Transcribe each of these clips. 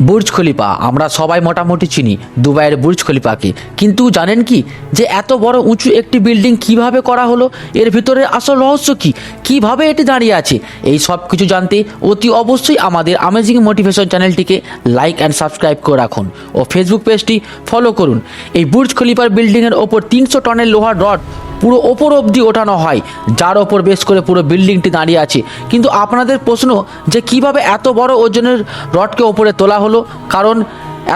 Burj Khalifa, আমরা সবাই মোটামুটি চিনি, দুবাইয়ের বুর্জ খলিফাকে। কিন্তু জানেন কি, যে এত বড় উঁচু একটি বিল্ডিং কীভাবে করা হলো? এর ভিতরে আসল রহস্য কি? কীভাবে এটি দাঁড়িয়ে আছে? এই সব কিছু জানতে অতি অবশ্যই আমাদের আমেজিং মোটিভেশন চ্যানেলটিকে লাইক অ্যান্ড সাবস্ক্রাইব করে রাখুন ও ফেসবুক পেজটি ফলো করুন। এই বুর্জ খলিফার বিল্ডিংয়ের ওপর তিনশো টনের লোহার রড পুরো ওপর অবধি ওঠানো হয়, যার ওপর বেশ করে পুরো বিল্ডিংটি দাঁড়িয়ে আছে। কিন্তু আপনাদের প্রশ্ন যে কীভাবে এত বড় ওজনের রডকে ওপরে তোলা হলো? কারণ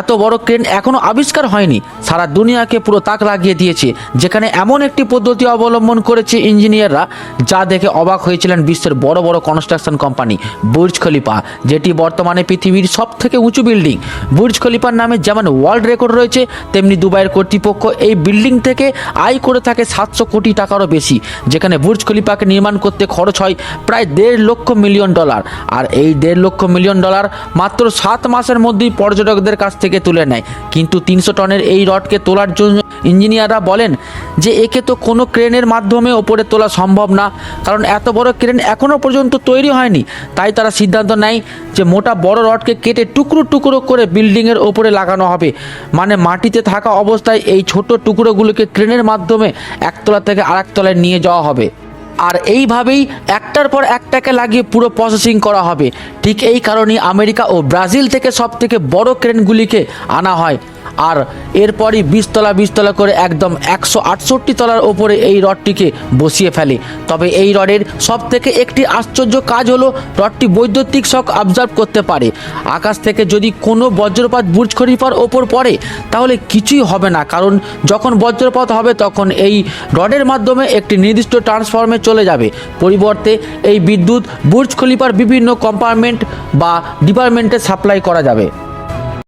এত বড় ক্রেন এখনও আবিষ্কার হয়নি। সারা দুনিয়াকে পুরো তাক লাগিয়ে দিয়েছে, যেখানে এমন একটি পদ্ধতি অবলম্বন করেছে ইঞ্জিনিয়াররা, যা দেখে অবাক হয়েছিলেন বিশ্বের বড় বড় কনস্ট্রাকশন কোম্পানি বুর্জ খলিফা যেটি বর্তমানে পৃথিবীর সব থেকে উঁচু বিল্ডিং বুর্জ খলিফার নামে যেমন ওয়ার্ল্ড রেকর্ড রয়েছে, তেমনি দুবাইয়ের কর্তৃপক্ষ এই বিল্ডিং থেকে আয় করে থাকে সাতশো কোটি টাকারও বেশি, যেখানে বুর্জ খলিফাকে নির্মাণ করতে খরচ হয় প্রায় দেড় লক্ষ মিলিয়ন ডলার আর এই দেড় লক্ষ মিলিয়ন ডলার মাত্র সাত মাসের মধ্যেই পর্যটকদের কাছ থেকে তুলে নেয়। কিন্তু তিনশো টনের এই রডকে তোলার জন্য ইঞ্জিনিয়াররা বলেন যে একে তো কোনো ক্রেনের মাধ্যমে ওপরে তোলা সম্ভব না, কারণ এত বড় ক্রেন এখনও পর্যন্ত তৈরি হয়নি। তাই তারা সিদ্ধান্ত নেয় যে মোটা বড় রডকে কেটে টুকরো টুকরো করে বিল্ডিংয়ের ওপরে লাগানো হবে। মানে মাটিতে থাকা অবস্থায় এই ছোট টুকরোগুলোকে ক্রেনের মাধ্যমে একতলা থেকে আরেকতলায় নিয়ে যাওয়া হবে। আর এইভাবেই একটার পর একটাকে লাগিয়ে পুরো প্রসেসিং করা হবে। ঠিক এই কারণেই আমেরিকা ও ব্রাজিল থেকে সব থেকে বড় ক্রেনগুলিকে আনা হয়। আর এরপরই বিশতলা বিশতলা করে একদম একশো আটষট্টি তলার ওপরে এই রডটিকে বসিয়ে ফেলে। তবে এই রডের সব থেকে একটি আশ্চর্য কাজ হলো রডটি বৈদ্যুতিক শক অবজার্ভ করতে পারে। আকাশ থেকে যদি কোনো বজ্রপাত বুর্জ খলিফার ওপর পড়ে, তাহলে কিছুই হবে না, কারণ যখন বজ্রপাত হবে তখন এই রডের মাধ্যমে একটি নির্দিষ্ট ট্রান্সফর্মে চলে যাবে। পরিবর্তে এই বিদ্যুৎ বুর্জ খলিফার বিভিন্ন কম্পার্টমেন্ট বা ডিপার্টমেন্টে সাপ্লাই করা যাবে।